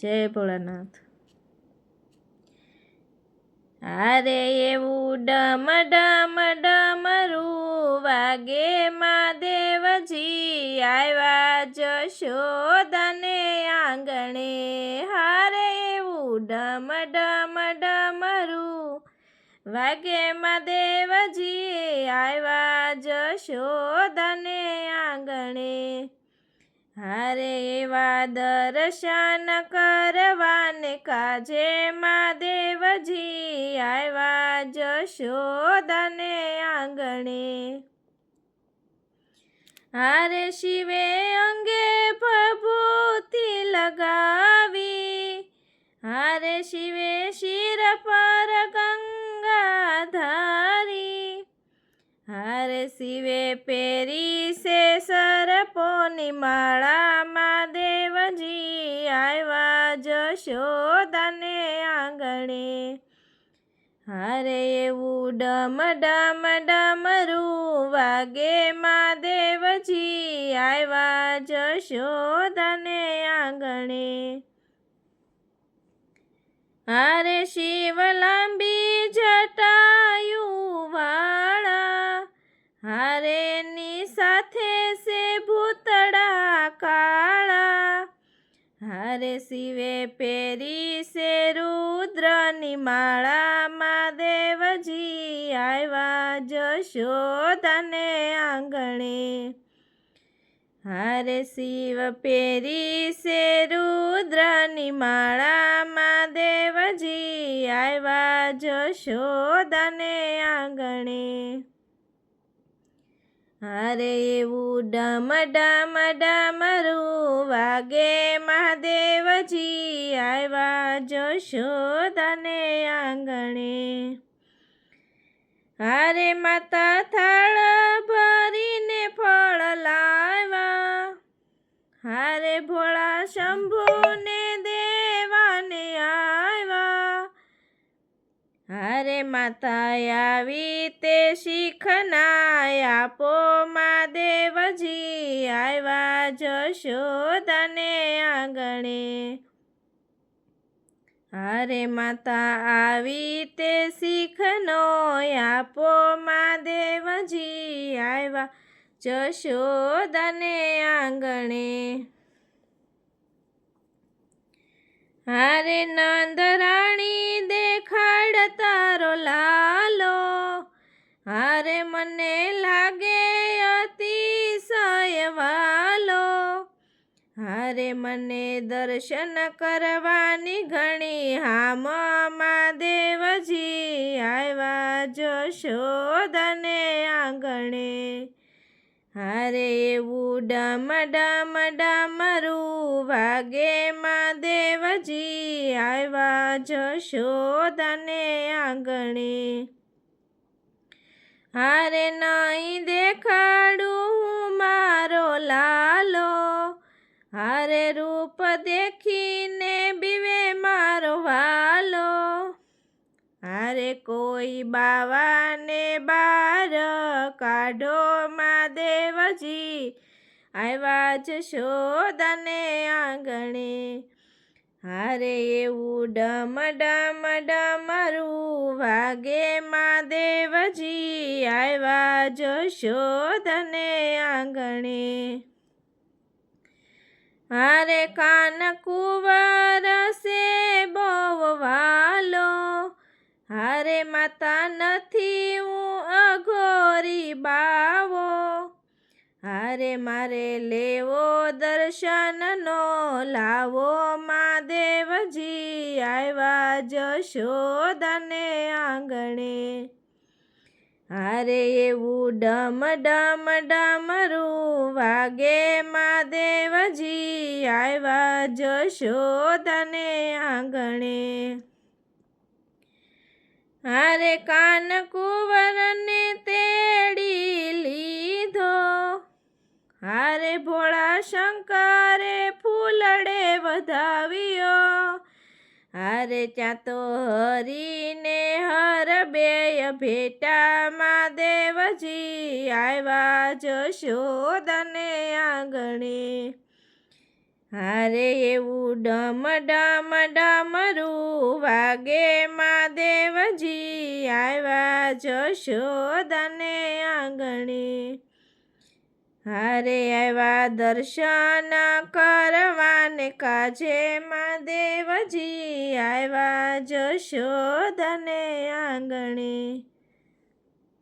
જય ભોળાનાથ. અરે એવું ડમ ડમ ડમરું વાગે મહાદેવજી આવ્યા જશોદને આંગણે. હારે એવું ડમ ડમ ડમરું વાગે મહાદેવજી આવ્યા જશોદને આંગણે. હારે એવા દર્શન કરવાને કાજે મહાદેવજી આવ્યા જશોદને આંગણે. હારે શિવે અંગે પ્રભૂતિ લગાવી. હારે શિવે શિર પર ગંગા ધારી. હારે શિવે પેરી માળામાં દેવજી આવ્યા જશોદાને આંગણે. હારે એવું ડમ ડમ ડમરું વાગે માં દેવજી આવ્યા જશોદાને આંગણે. હારે શિવ લાંબી હારે શિવે પેરી સે રુદ્રની માળામાં દેવજી આવ્યા જશોદને આંગણે. હારે શિવ પેરી સે રુદ્રની માળામાં દેવજી આવ્યા જશોદને આંગણે. હારે એવું ડમ ડમ ડમરું વાગે મહાદેવજી આવ્યા જશોદાને આંગણે. હારે માતા થાળ ભરીને ફળ લાવ્યા. હારે ભોળા શંભુને હારે માતા આવી તે શીખના આપો માં દેવજી આવ્યા જશોદાને આંગણે. હારે માતા આવી તે શીખનો આપો માં દેવજી આવ્યા જશોદાને આંગણે. હારે નંદરાણી હારે મને દર્શન કરવાની ઘણી હામ મહાદેવજી આવ્યા જશોદાને આંગણે. હારે એવું ડમ ડમ ડમરું વાગે મહાદેવજી આવ્યા જશોદાને આંગણે. હારે નહીં દેખાડું મારો રૂપ દેખીને બીવે મારો વાલો. હારે કોઈ બાવાને બાર કાઢો દેવજી. આવ્યા શોધને આંગણે. હારે એવું ડમ ડમ ડમરું વાગે માં દેવજી. આવ્યા શોધને આંગણે. હારે કાન કુંવર સે બહુ વાલો. હારે માતા નથી હું અઘોરી બાવો. હારે મારે લેવો દર્શનનો લાવો. મહાદેવજી આવ્યા જશોદાને આંગણે. હારે એવું ડમ ડમ ડમરું વાગે મહાદેવજી આવ્યા જશોદાને આંગણે. હારે કાન કુંવરને તેડી લીધો. હારે ભોળા શંકરે ફૂલડે વધાવ્યો. હારે ત્યાં તો હરીને હર બે ભેટામાં દેવજી આવ્યા જશોદને આંગણે. હારે એવું ડમ ડમ ડમરું વાગે મહાદેવજી આવ્યા જશોદને આંગણે. હારે આવ્યા દર્શન કરવાને કાજે દેવજી આવ્યા જશોદને આંગણે.